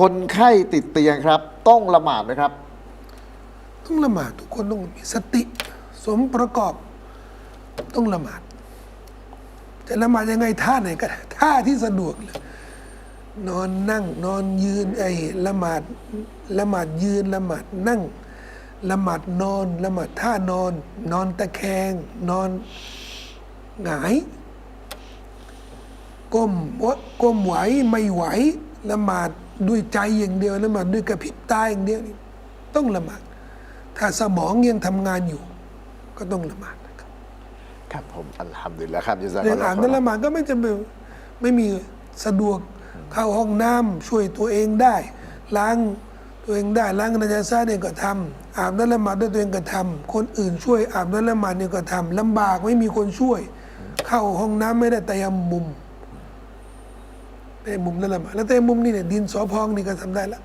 คนไข้ติดเตียงครับ ต้องละหมาดไหมครับ ต้องละหมาดทุกคนต้องมีสติ สมประกอบต้องละหมาด จะละหมาดยังไงท่าไหนก็ได้ท่าที่สะดวกเลยนอนนั่ง นอนยืนไอ้ละหมาดละหมาดยืนละหมาดนั่งละหมาดนอนละหมาดท่านอน นอนตะแคง นอนหงายก้มวะก้มไหวไม่ไหวละหมาด ด้วยใจอย่างเดียวละหมาดด้วยกระพริบตาอย่างเดียวนี่ต้องละหมาดถ้าสมองยังทำงานอยู่ ก็ต้องละหมาดนะครับครับผมอัลฮัมดุลิลละครับยิซาเรื่องลอ่านนั้นละหมาดก็ไม่จำเป็นไม่มีสะดวกเข้าห้องน้ำช่วยตัวเองได้ ล้างตัวเองได้ล้างนาจาซาเนี่ยก็ทำอาบน้ำละหมาดด้วยตัวเองก็ทำคนอื่นช่วยอาบน้ำละหมาดเนี่ยก็ทำลำบากไม่มีคนช่วย เข้าห้องน้ำไม่ได้แต่ยำมุม แต่มุมนั่นแหละมาแล้วแต่มุมนี่เนี่ยดินสอพองนี่ก็ทำได้แล้ว